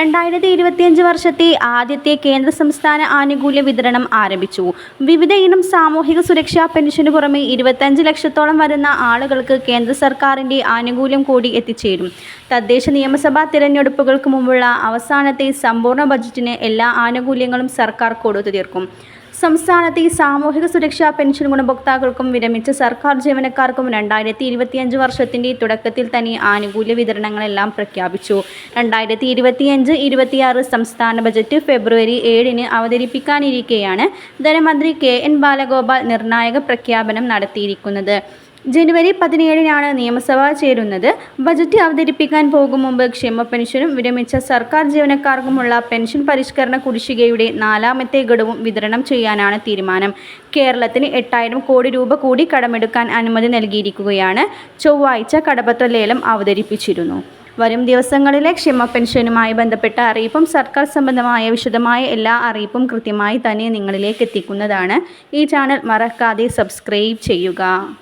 രണ്ടായിരത്തി ഇരുപത്തിയഞ്ച് വർഷത്തെ ആദ്യത്തെ കേന്ദ്ര സംസ്ഥാന ആനുകൂല്യ വിതരണം ആരംഭിച്ചു. വിവിധ ഇനം സാമൂഹിക സുരക്ഷാ പെൻഷനു പുറമെ ഇരുപത്തഞ്ച് ലക്ഷത്തോളം വരുന്ന ആളുകൾക്ക് കേന്ദ്ര സർക്കാരിന്റെ ആനുകൂല്യം കൂടി എത്തിച്ചേരും. തദ്ദേശ നിയമസഭാ തിരഞ്ഞെടുപ്പുകൾക്ക് മുമ്പുള്ള അവസാനത്തെ സമ്പൂർണ ബജറ്റിന് എല്ലാ ആനുകൂല്യങ്ങളും സർക്കാർ കൊടുത്തു തീർക്കും സംസ്ഥാനത്തെ സാമൂഹിക സുരക്ഷാ പെൻഷൻ ഗുണഭോക്താക്കൾക്കും വിരമിച്ച സർക്കാർ ജീവനക്കാർക്കും രണ്ടായിരത്തി ഇരുപത്തിയഞ്ച് വർഷത്തിന്റെ തുടക്കത്തിൽ തന്നെ ആനുകൂല്യ വിതരണങ്ങളെല്ലാം പ്രഖ്യാപിച്ചു. രണ്ടായിരത്തി ഇരുപത്തിയഞ്ച് ഇരുപത്തിയാറ് സംസ്ഥാന ബജറ്റ് ഫെബ്രുവരി ഏഴിന് അവതരിപ്പിക്കാനിരിക്കെയാണ് ധനമന്ത്രി കെ എൻ ബാലഗോപാൽ നിർണായക പ്രഖ്യാപനം നടത്തിയിരിക്കുന്നത്. ജനുവരി പതിനേഴിനാണ് നിയമസഭ ചേരുന്നത്. ബജറ്റ് അവതരിപ്പിക്കാൻ പോകും മുമ്പ് ക്ഷേമ പെൻഷനും വിരമിച്ച സർക്കാർ ജീവനക്കാർക്കുമുള്ള പെൻഷൻ പരിഷ്കരണ കുടിശ്ശികയുടെ നാലാമത്തെ ഗഡുവും വിതരണം ചെയ്യാനാണ് തീരുമാനം. കേരളത്തിന് എട്ടായിരം കോടി രൂപ കൂടി കടമെടുക്കാൻ അനുമതി നൽകിയിരിക്കുകയാണ്. ചൊവ്വാഴ്ച കടപത്ര ലേലം അവതരിപ്പിച്ചിരുന്നു. വരും ദിവസങ്ങളിലെ ക്ഷേമ പെൻഷനുമായി ബന്ധപ്പെട്ട അറിയിപ്പും സർക്കാർ സംബന്ധമായ വിശദമായ എല്ലാ അറിയിപ്പും കൃത്യമായി തന്നെ നിങ്ങളിലേക്ക് എത്തിക്കുന്നതാണ്. ഈ ചാനൽ മറക്കാതെ സബ്സ്ക്രൈബ് ചെയ്യുക.